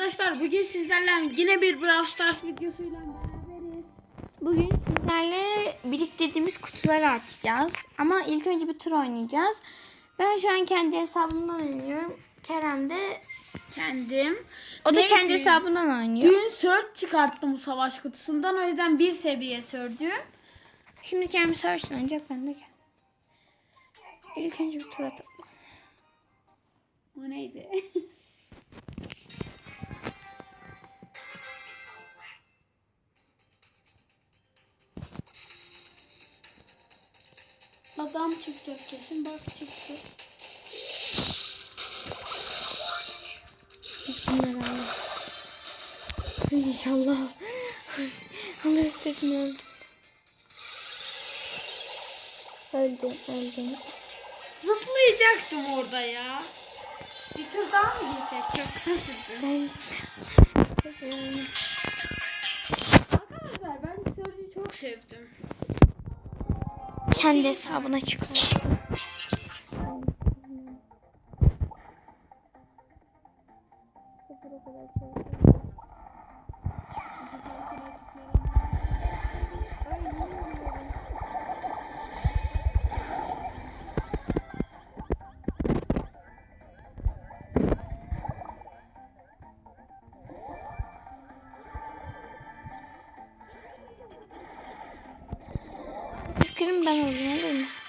arkadaşlar bugün sizlerle yine bir Brawl Stars videosuyla beraberiz. Bugün sizlerle biriktirdiğimiz kutuları açacağız. Ama ilk önce bir tur oynayacağız. Ben şu an kendi hesabımdan oynuyorum. Kerem de Kendim. o da Neydi? kendi hesabından oynuyor. Dün Search çıkarttım savaş kutusundan o yüzden bir seviye Search'ü. Şimdi Kerem sorsun önce ben de gel. İlk önce bir tur atalım. O neydi? Adam çıkacak kesin bak çıktı. Bismillahirrahmanirrahim. İnşallah. Allah istedim öldüm. Öldüm öldüm. Zıplayacaktım orada ya. Bir tur daha mı girsek? Çok kısa sürdü. Ben Arkadaşlar ben Search'ü çok sevdim. Kendi hesabına çıkardım. Sıkırım ben olayım olur mu?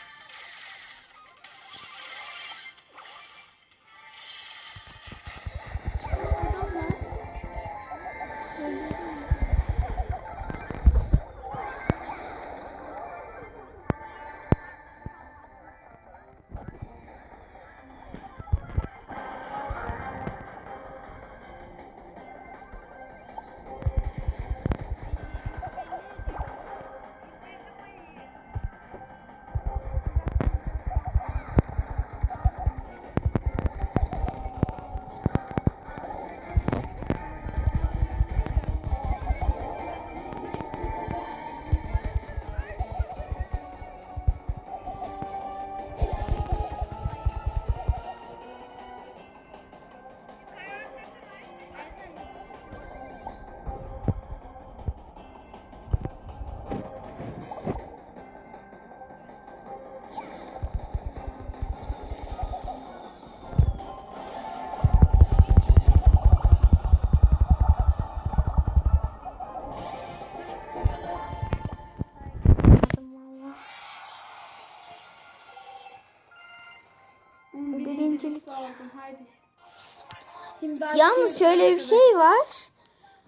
Daha Yalnız şöyle bir şey var.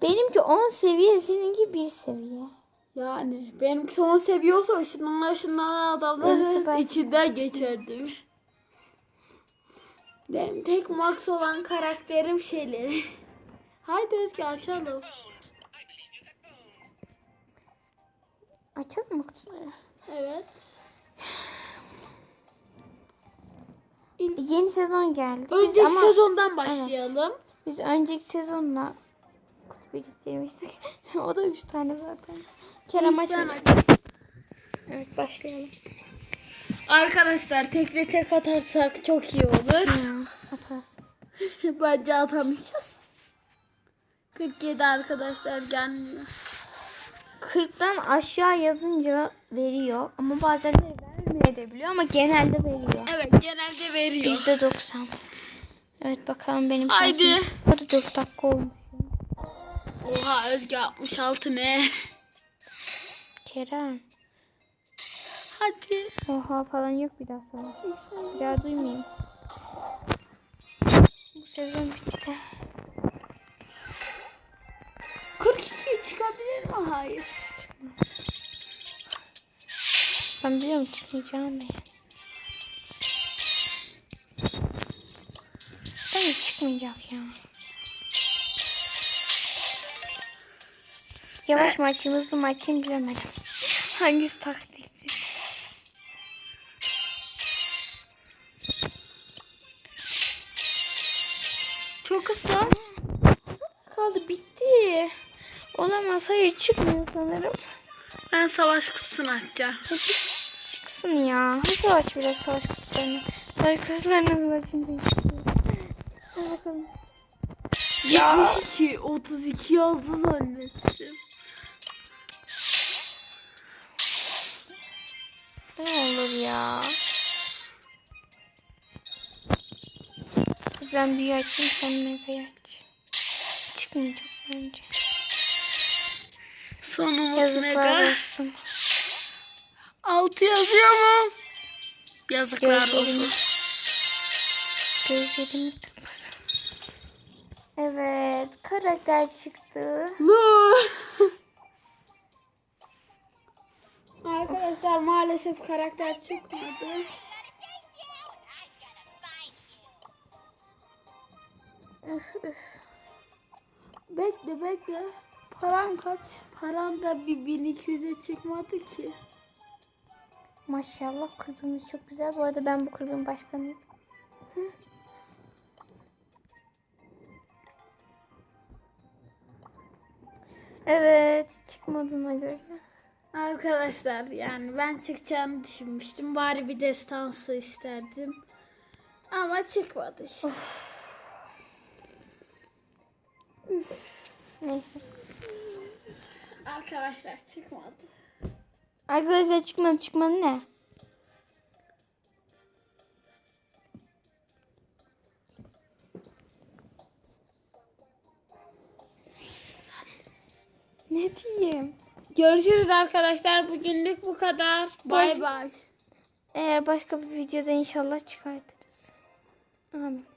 Benimki 10 seviye, seninki 1 seviye. Yani benimki son seviyorsa ışınlanma ışınlanan Yarısı adamların içinden geçerdim. Benim tek max olan karakterim şeyleri. Haydi Özge açalım. Açalım mı kutuları? Evet. Yeni sezon geldi. Biz Önceki ama sezondan başlayalım. Biz önceki sezonla kutu biriktirmiştik. o da 3 tane zaten. Kerem açayım. Evet başlayalım. Arkadaşlar tekle tek atarsak çok iyi olur. Ya, atarsın. Bence atamayacağız. 47 arkadaşlar gelmiyor. 40'tan aşağı yazınca veriyor ama bazen de vermeyebiliyor ama genelde veriyor. Evet genelde veriyor. %90. Evet bakalım benim Haydi. şansım. Hadi 4 dakika olmuş. Oha Özge 66 ne? Kerem. Hadi. Oha falan yok bir daha sonra. Bir daha duymayayım. Bu sezon bitti. 42 çıkabilir mi? Hayır. Ben biliyorum çıkmayacağım ben. Bence çıkmayacak ya. Yavaş mı açayım hızlı mı açayım bilemedim. Hangisi taktiktir? Çok kısa. Kaldı bitti. Olamaz hayır çıkmıyor sanırım. Ben savaş kutusunu açacağım. Çıksın ya. Hadi aç biraz savaş kutularını. Savaş kutularını. Hadi bakalım. Ya. 72, 32 yazdı zannettim. Ne olur ya. Ben büyü açayım sen megayı aç. Umut Yazıklar mega. olsun. 6 yazıyor mu? Yazıklar Gözlerimi, olsun. gözlerimi. Evet karakter çıktı. Arkadaşlar maalesef karakter çıkmadı. Üf, üf. Bekle bekle. Paran kaç? Paran da bir 1200'e çıkmadı ki. Maşallah kulübümüz çok güzel. Bu arada ben bu kulübün başkanıyım. Evet çıkmadığına göre. Arkadaşlar yani ben çıkacağını düşünmüştüm. Bari bir destansı isterdim. Ama çıkmadı işte. Neyse. Arkadaşlar çıkmadı. Arkadaşlar çıkmadı çıkmadı ne? Ne diyeyim? Görüşürüz arkadaşlar. Bugünlük bu kadar. Bay bay. Eğer başka bir videoda inşallah çıkartırız. Amin.